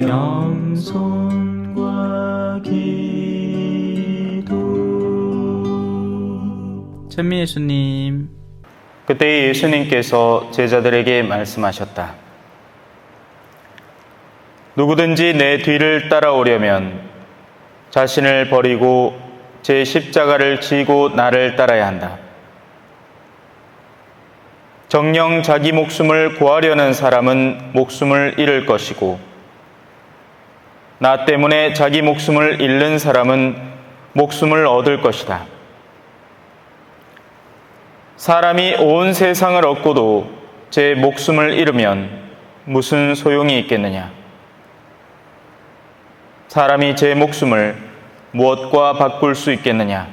겸손과 기도 천미 예수님 그때 예수님께서 제자들에게 말씀하셨다. 누구든지 내 뒤를 따라오려면 자신을 버리고 제 십자가를 지고 나를 따라야 한다. 정령 자기 목숨을 구하려는 사람은 목숨을 잃을 것이고, 나 때문에 자기 목숨을 잃는 사람은 목숨을 얻을 것이다. 사람이 온 세상을 얻고도 제 목숨을 잃으면 무슨 소용이 있겠느냐? 사람이 제 목숨을 무엇과 바꿀 수 있겠느냐?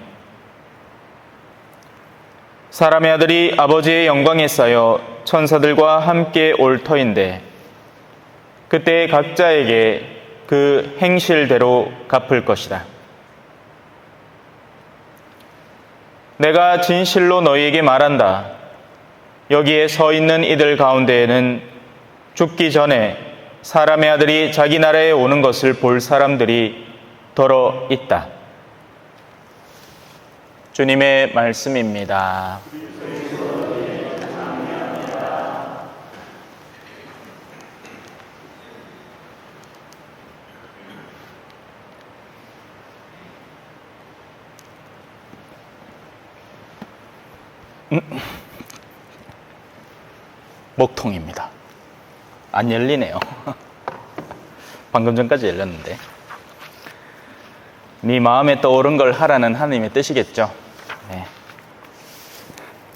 사람의 아들이 아버지의 영광에 쌓여 천사들과 함께 올 터인데 그때 각자에게 그 행실대로 갚을 것이다. 내가 진실로 너희에게 말한다. 여기에 서 있는 이들 가운데에는 죽기 전에 사람의 아들이 자기 나라에 오는 것을 볼 사람들이 더러 있다. 주님의 말씀입니다. 목통입니다. 안 열리네요. 방금 전까지 열렸는데. 네 마음에 떠오른 걸 하라는 하나님의 뜻이겠죠. 네.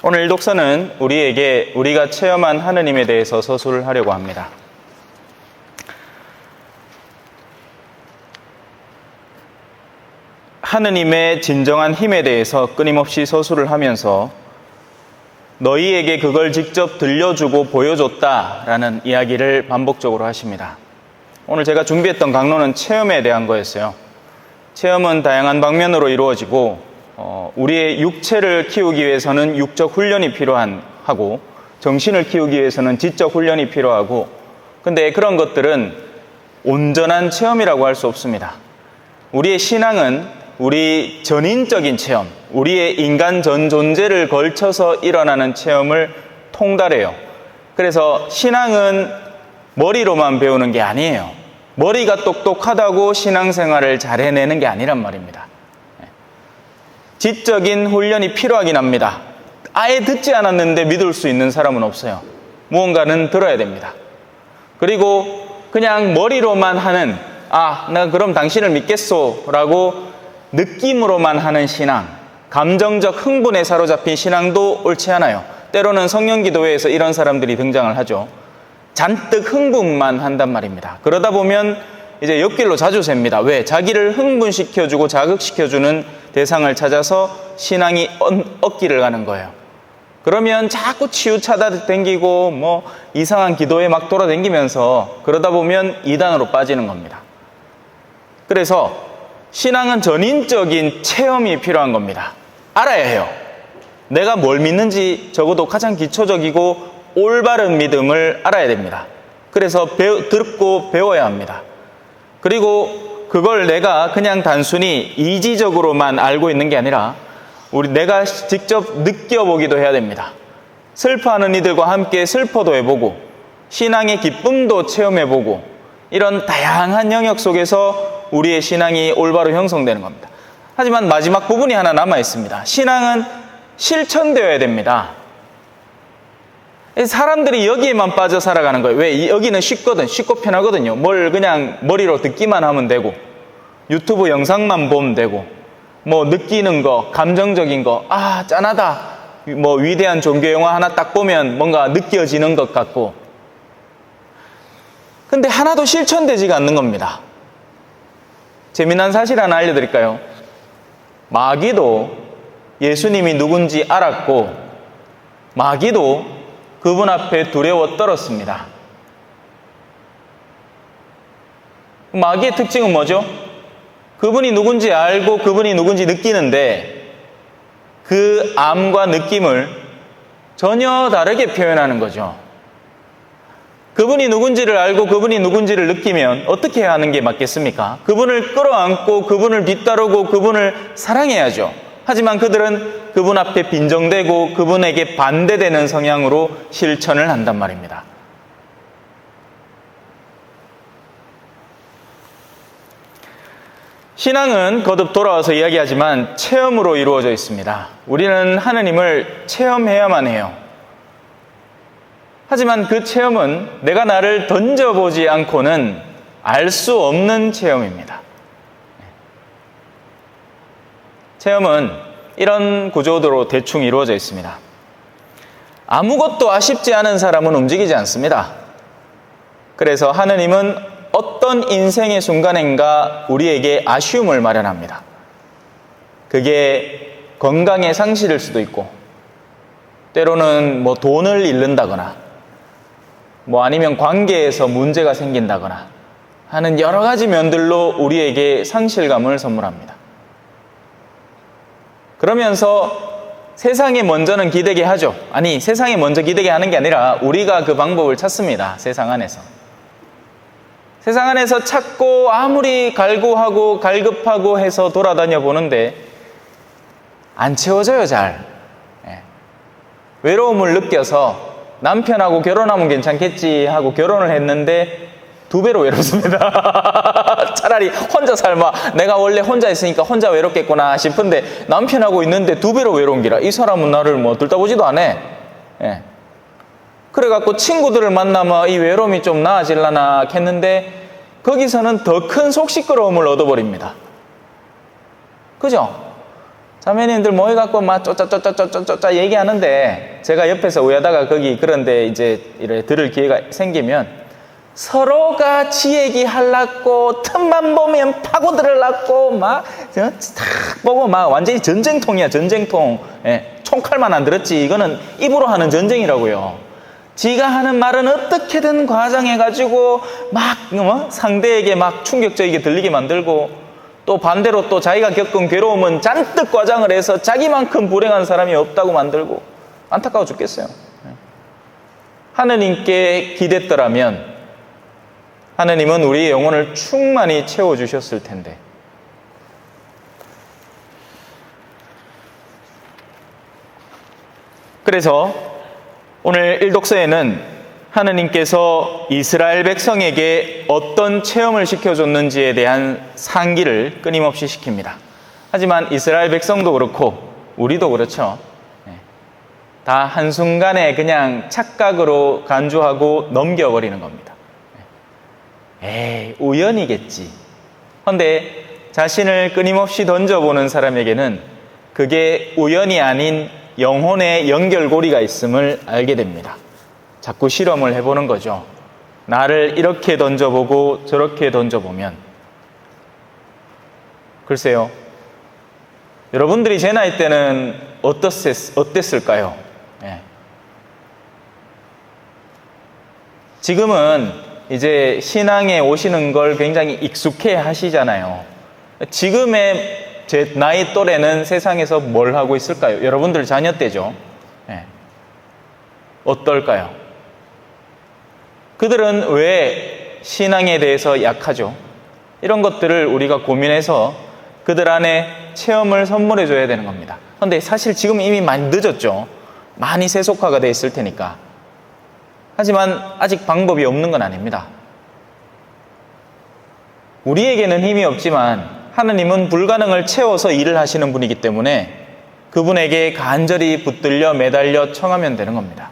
오늘 독서는 우리에게 우리가 체험한 하느님에 대해서 서술을 하려고 합니다. 하느님의 진정한 힘에 대해서 끊임없이 서술을 하면서 너희에게 그걸 직접 들려주고 보여줬다 라는 이야기를 반복적으로 하십니다. 오늘 제가 준비했던 강론은 체험에 대한 거였어요. 체험은 다양한 방면으로 이루어지고 어, 우리의 육체를 키우기 위해서는 육적 훈련이 필요한 하고 정신을 키우기 위해서는 지적 훈련이 필요하고 근데 그런 것들은 온전한 체험이라고 할 수 없습니다. 우리의 신앙은 우리 전인적인 체험, 우리의 인간 전 존재를 걸쳐서 일어나는 체험을 통달해요. 그래서 신앙은 머리로만 배우는 게 아니에요. 머리가 똑똑하다고 신앙생활을 잘 해내는 게 아니란 말입니다. 지적인 훈련이 필요하긴 합니다. 아예 듣지 않았는데 믿을 수 있는 사람은 없어요. 무언가는 들어야 됩니다. 그리고 그냥 머리로만 하는, 아, 나 그럼 당신을 믿겠소. 라고 느낌으로만 하는 신앙, 감정적 흥분에 사로잡힌 신앙도 옳지 않아요. 때로는 성령 기도회에서 이런 사람들이 등장을 하죠. 잔뜩 흥분만 한단 말입니다. 그러다 보면 이제 옆길로 자주 셉니다. 왜? 자기를 흥분시켜주고 자극시켜주는 대상을 찾아서 신앙이 얻기를 가는 거예요. 그러면 자꾸 치우차다 댕기고 뭐 이상한 기도에 막 돌아댕기면서 그러다 보면 이단으로 빠지는 겁니다. 그래서 신앙은 전인적인 체험이 필요한 겁니다. 알아야 해요. 내가 뭘 믿는지 적어도 가장 기초적이고 올바른 믿음을 알아야 됩니다. 그래서 배우, 듣고 배워야 합니다. 그리고 그걸 내가 그냥 단순히 이지적으로만 알고 있는 게 아니라 우리 내가 직접 느껴보기도 해야 됩니다. 슬퍼하는 이들과 함께 슬퍼도 해보고 신앙의 기쁨도 체험해보고 이런 다양한 영역 속에서 우리의 신앙이 올바로 형성되는 겁니다. 하지만 마지막 부분이 하나 남아 있습니다. 신앙은 실천되어야 됩니다. 사람들이 여기에만 빠져 살아가는 거예요. 왜? 여기는 쉽거든. 쉽고 편하거든요. 뭘 그냥 머리로 듣기만 하면 되고, 유튜브 영상만 보면 되고, 뭐 느끼는 거, 감정적인 거, 아, 짠하다. 뭐 위대한 종교 영화 하나 딱 보면 뭔가 느껴지는 것 같고. 근데 하나도 실천되지가 않는 겁니다. 재미난 사실 하나 알려드릴까요? 마귀도 예수님이 누군지 알았고, 마귀도 그분 앞에 두려워 떨었습니다. 마귀의 특징은 뭐죠? 그분이 누군지 알고 그분이 누군지 느끼는데 그 암과 느낌을 전혀 다르게 표현하는 거죠. 그분이 누군지를 알고 그분이 누군지를 느끼면 어떻게 하는 게 맞겠습니까? 그분을 끌어안고 그분을 뒤따르고 그분을 사랑해야죠. 하지만 그들은 그분 앞에 빈정대고 그분에게 반대되는 성향으로 실천을 한단 말입니다. 신앙은 거듭 돌아와서 이야기하지만 체험으로 이루어져 있습니다. 우리는 하느님을 체험해야만 해요. 하지만 그 체험은 내가 나를 던져보지 않고는 알 수 없는 체험입니다. 체험은 이런 구조도로 대충 이루어져 있습니다. 아무것도 아쉽지 않은 사람은 움직이지 않습니다. 그래서 하느님은 어떤 인생의 순간인가 우리에게 아쉬움을 마련합니다. 그게 건강의 상실일 수도 있고, 때로는 뭐 돈을 잃는다거나, 뭐 아니면 관계에서 문제가 생긴다거나 하는 여러 가지 면들로 우리에게 상실감을 선물합니다. 그러면서 세상에 먼저는 기대게 하죠. 아니, 세상에 먼저 기대게 하는 게 아니라 우리가 그 방법을 찾습니다. 세상 안에서. 세상 안에서 찾고 아무리 갈구하고 갈급하고 해서 돌아다녀 보는데 안 채워져요, 잘. 예. 외로움을 느껴서 남편하고 결혼하면 괜찮겠지 하고 결혼을 했는데 두 배로 외롭습니다. 차라리 혼자 살마. 내가 원래 혼자 있으니까 혼자 외롭겠구나 싶은데 남편하고 있는데 두 배로 외로운 기라. 이 사람은 나를 뭐 들다보지도 않아. 예. 그래갖고 친구들을 만나면 이 외로움이 좀 나아질라나 했는데 거기서는 더 큰 속시끄러움을 얻어버립니다. 그죠? 자매님들 모여갖고 막 쪼짜쪼짜쪼짜쪼짜 얘기하는데 제가 옆에서 우야다가 거기 그런데 이제 이래 들을 기회가 생기면 서로가 지 얘기 할라고 틈만 보면 파고들으려고 막탁 보고 막 완전히 전쟁통이야 전쟁통. 예, 총칼만 안 들었지. 이거는 입으로 하는 전쟁이라고요. 지가 하는 말은 어떻게든 과장해가지고 막 뭐, 상대에게 막 충격적이게 들리게 만들고 또 반대로 또 자기가 겪은 괴로움은 잔뜩 과장을 해서 자기만큼 불행한 사람이 없다고 만들고 안타까워 죽겠어요. 하느님께 기댔더라면 하느님은 우리의 영혼을 충만히 채워주셨을 텐데 그래서 오늘 일독서에는 하느님께서 이스라엘 백성에게 어떤 체험을 시켜줬는지에 대한 상기를 끊임없이 시킵니다. 하지만 이스라엘 백성도 그렇고 우리도 그렇죠. 다 한순간에 그냥 착각으로 간주하고 넘겨버리는 겁니다. 에이, 우연이겠지. 그런데 자신을 끊임없이 던져보는 사람에게는 그게 우연이 아닌 영혼의 연결고리가 있음을 알게 됩니다. 자꾸 실험을 해보는 거죠. 나를 이렇게 던져보고 저렇게 던져보면. 글쎄요. 여러분들이 제 나이 때는 어떻었, 어땠을까요? 예. 지금은 이제 신앙에 오시는 걸 굉장히 익숙해 하시잖아요. 지금의 제 나이 또래는 세상에서 뭘 하고 있을까요? 여러분들 자녀 때죠. 예. 어떨까요? 그들은 왜 신앙에 대해서 약하죠? 이런 것들을 우리가 고민해서 그들 안에 체험을 선물해 줘야 되는 겁니다. 그런데 사실 지금 이미 많이 늦었죠. 많이 세속화가 돼 있을 테니까. 하지만 아직 방법이 없는 건 아닙니다. 우리에게는 힘이 없지만 하느님은 불가능을 채워서 일을 하시는 분이기 때문에 그분에게 간절히 붙들려 매달려 청하면 되는 겁니다.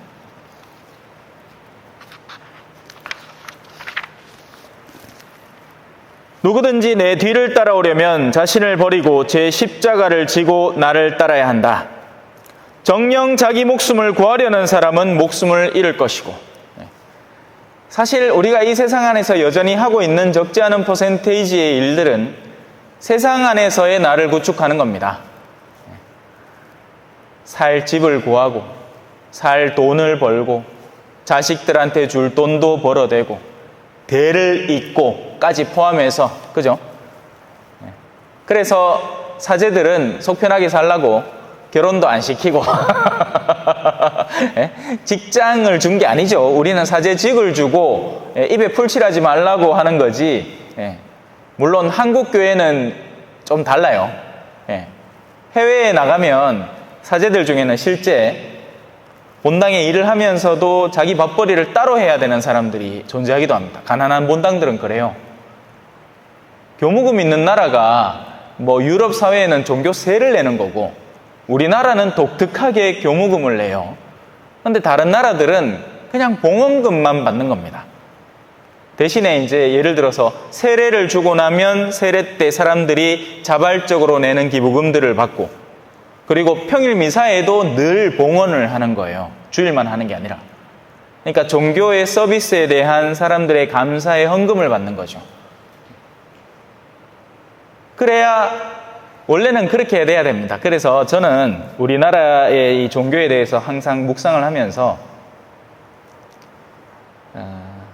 누구든지 내 뒤를 따라오려면 자신을 버리고 제 십자가를 지고 나를 따라야 한다. 정령 자기 목숨을 구하려는 사람은 목숨을 잃을 것이고, 사실 우리가 이 세상 안에서 여전히 하고 있는 적지 않은 퍼센테이지의 일들은 세상 안에서의 나를 구축하는 겁니다. 살 집을 구하고, 살 돈을 벌고, 자식들한테 줄 돈도 벌어대고, 대를 잇고 까지 포함해서, 그죠? 그래서 사제들은 속편하게 살라고 결혼도 안 시키고, 예? 직장을 준 게 아니죠. 우리는 사제직을 주고 예, 입에 풀칠하지 말라고 하는 거지. 예. 물론 한국 교회는 좀 달라요. 예. 해외에 나가면 사제들 중에는 실제 본당에 일을 하면서도 자기 밥벌이를 따로 해야 되는 사람들이 존재하기도 합니다. 가난한 본당들은 그래요. 교무금 있는 나라가 뭐 유럽 사회에는 종교세를 내는 거고 우리나라는 독특하게 교무금을 내요. 근데 다른 나라들은 그냥 봉헌금만 받는 겁니다. 대신에 이제 예를 들어서 세례를 주고 나면 세례 때 사람들이 자발적으로 내는 기부금들을 받고 그리고 평일 미사에도 늘 봉헌을 하는 거예요. 주일만 하는 게 아니라. 그러니까 종교의 서비스에 대한 사람들의 감사의 헌금을 받는 거죠. 그래야 원래는 그렇게 돼야 됩니다. 그래서 저는 우리나라의 이 종교에 대해서 항상 묵상을 하면서 어,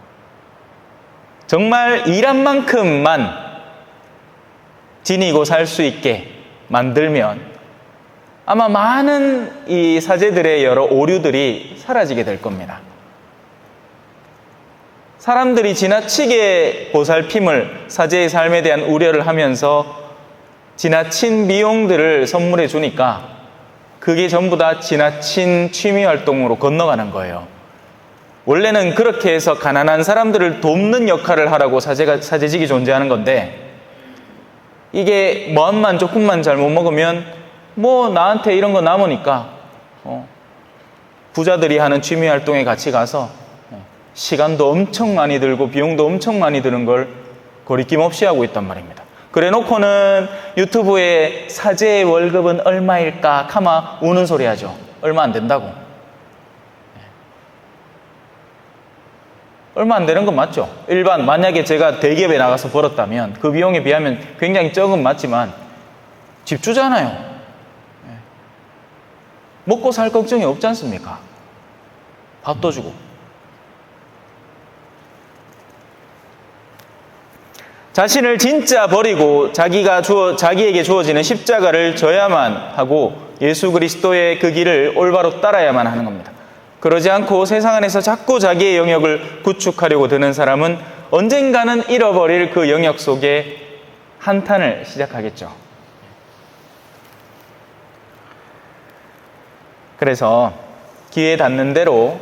정말 일한 만큼만 지니고 살 수 있게 만들면 아마 많은 이 사제들의 여러 오류들이 사라지게 될 겁니다. 사람들이 지나치게 보살핌을 사제의 삶에 대한 우려를 하면서 지나친 비용들을 선물해 주니까 그게 전부 다 지나친 취미 활동으로 건너가는 거예요. 원래는 그렇게 해서 가난한 사람들을 돕는 역할을 하라고 사제가, 사제직이 존재하는 건데 이게 마음만 조금만 잘못 먹으면 뭐 나한테 이런 거 남으니까 어, 부자들이 하는 취미 활동에 같이 가서 어, 시간도 엄청 많이 들고 비용도 엄청 많이 드는 걸 거리낌 없이 하고 있단 말입니다. 그래 놓고는 유튜브에 사제의 월급은 얼마일까? 카마 우는 소리 하죠. 얼마 안 된다고. 네. 얼마 안 되는 건 맞죠. 일반, 만약에 제가 대기업에 나가서 벌었다면 그 비용에 비하면 굉장히 적은 맞지만 집주잖아요. 네. 먹고 살 걱정이 없지 않습니까? 밥도 주고. 자신을 진짜 버리고 자기가 주어, 자기에게 주어지는 십자가를 져야만 하고 예수 그리스도의 그 길을 올바로 따라야만 하는 겁니다. 그러지 않고 세상 안에서 자꾸 자기의 영역을 구축하려고 드는 사람은 언젠가는 잃어버릴 그 영역 속에 한탄을 시작하겠죠. 그래서 기회 닿는 대로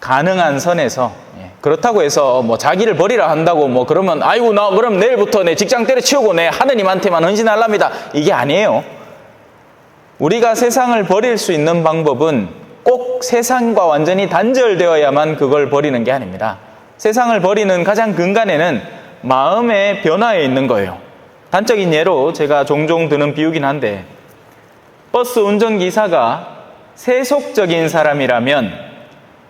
가능한 선에서 예, 그렇다고 해서 뭐 자기를 버리라 한다고 뭐 그러면 아이고 나 그럼 내일부터 내 직장 때려치우고 내 하느님한테만 헌신하랍니다. 이게 아니에요. 우리가 세상을 버릴 수 있는 방법은 꼭 세상과 완전히 단절되어야만 그걸 버리는 게 아닙니다. 세상을 버리는 가장 근간에는 마음의 변화에 있는 거예요. 단적인 예로 제가 종종 드는 비유긴 한데 버스 운전기사가 세속적인 사람이라면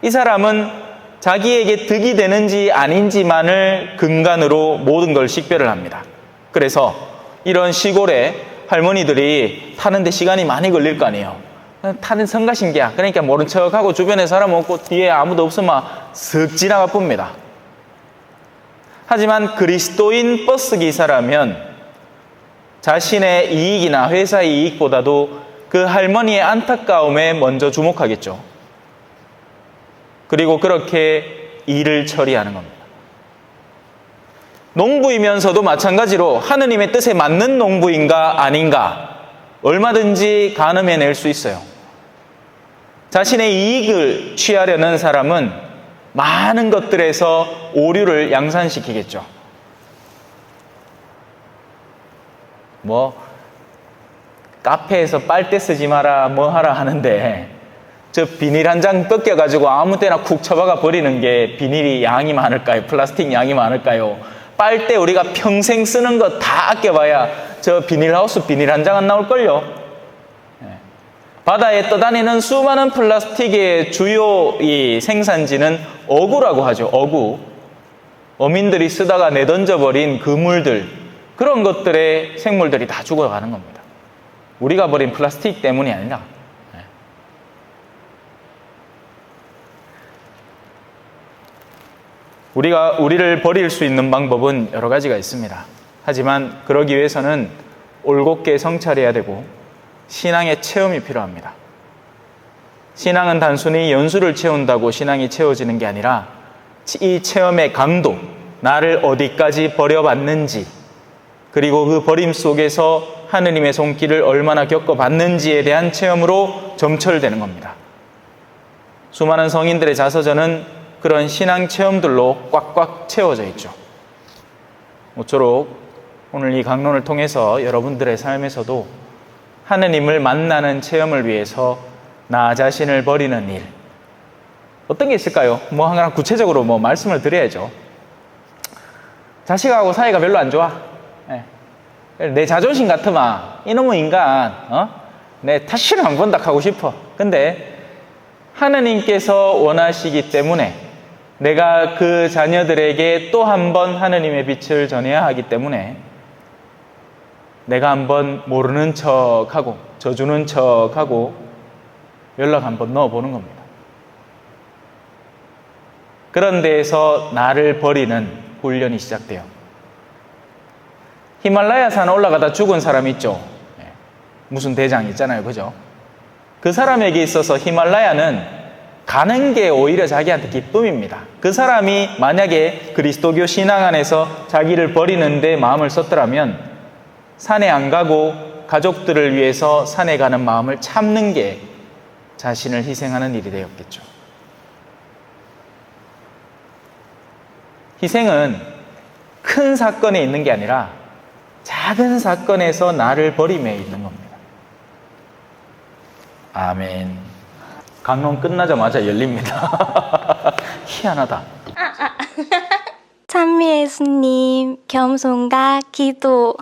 이 사람은 자기에게 득이 되는지 아닌지만을 근간으로 모든 걸 식별을 합니다. 그래서 이런 시골에 할머니들이 타는데 시간이 많이 걸릴 거 아니에요. 타는 성가신기야. 그러니까 모른 척하고 주변에 사람 없고 뒤에 아무도 없으면 슥 지나가 봅니다. 하지만 그리스도인 버스 기사라면 자신의 이익이나 회사의 이익보다도 그 할머니의 안타까움에 먼저 주목하겠죠. 그리고 그렇게 일을 처리하는 겁니다. 농부이면서도 마찬가지로 하느님의 뜻에 맞는 농부인가 아닌가 얼마든지 가늠해낼 수 있어요. 자신의 이익을 취하려는 사람은 많은 것들에서 오류를 양산시키겠죠. 뭐, 카페에서 빨대 쓰지 마라, 뭐 하라 하는데, 저 비닐 한 장 뜯겨가지고 아무 때나 쿡 쳐박아 버리는 게 비닐이 양이 많을까요? 플라스틱 양이 많을까요? 빨대 우리가 평생 쓰는 거 다 아껴봐야 저 비닐하우스 비닐 한 장 안 나올걸요? 예. 바다에 떠다니는 수많은 플라스틱의 주요 이 생산지는 어구라고 하죠. 어구. 어민들이 쓰다가 내던져버린 그물들, 그런 것들의 생물들이 다 죽어가는 겁니다. 우리가 버린 플라스틱 때문이 아니라. 우리가 우리를 버릴 수 있는 방법은 여러 가지가 있습니다. 하지만 그러기 위해서는 올곧게 성찰해야 되고 신앙의 체험이 필요합니다. 신앙은 단순히 연수를 채운다고 신앙이 채워지는 게 아니라 이 체험의 강도, 나를 어디까지 버려봤는지, 그리고 그 버림 속에서 하느님의 손길을 얼마나 겪어봤는지에 대한 체험으로 점철되는 겁니다. 수많은 성인들의 자서전은 그런 신앙 체험들로 꽉꽉 채워져 있죠. 모쪼록 오늘 이 강론을 통해서 여러분들의 삶에서도 하느님을 만나는 체험을 위해서 나 자신을 버리는 일. 어떤 게 있을까요? 뭐 하나 구체적으로 뭐 말씀을 드려야죠. 자식하고 사이가 별로 안 좋아. 예. 내 자존심 같으면 이놈의 인간, 어? 내 다시는 안 본다 하고 싶어. 근데 하느님께서 원하시기 때문에 내가 그 자녀들에게 또 한 번 하느님의 빛을 전해야 하기 때문에 내가 한번 모르는 척하고 져주는 척하고 연락 한번 넣어보는 겁니다. 그런 데에서 나를 버리는 훈련이 시작돼요. 히말라야 산 올라가다 죽은 사람 있죠. 예. 무슨 대장 있잖아요. 그죠? 그 사람에게 있어서 히말라야는 가는 게 오히려 자기한테 기쁨입니다. 그 사람이 만약에 그리스도교 신앙 안에서 자기를 버리는데 마음을 썼더라면 산에 안 가고 가족들을 위해서 산에 가는 마음을 참는 게 자신을 희생하는 일이 되었겠죠. 희생은 큰 사건에 있는 게 아니라 작은 사건에서 나를 버림에 있는 겁니다. 아멘. 강론 끝나자마자 열립니다. 희한하다. 찬미 예수님, 겸손과 기도.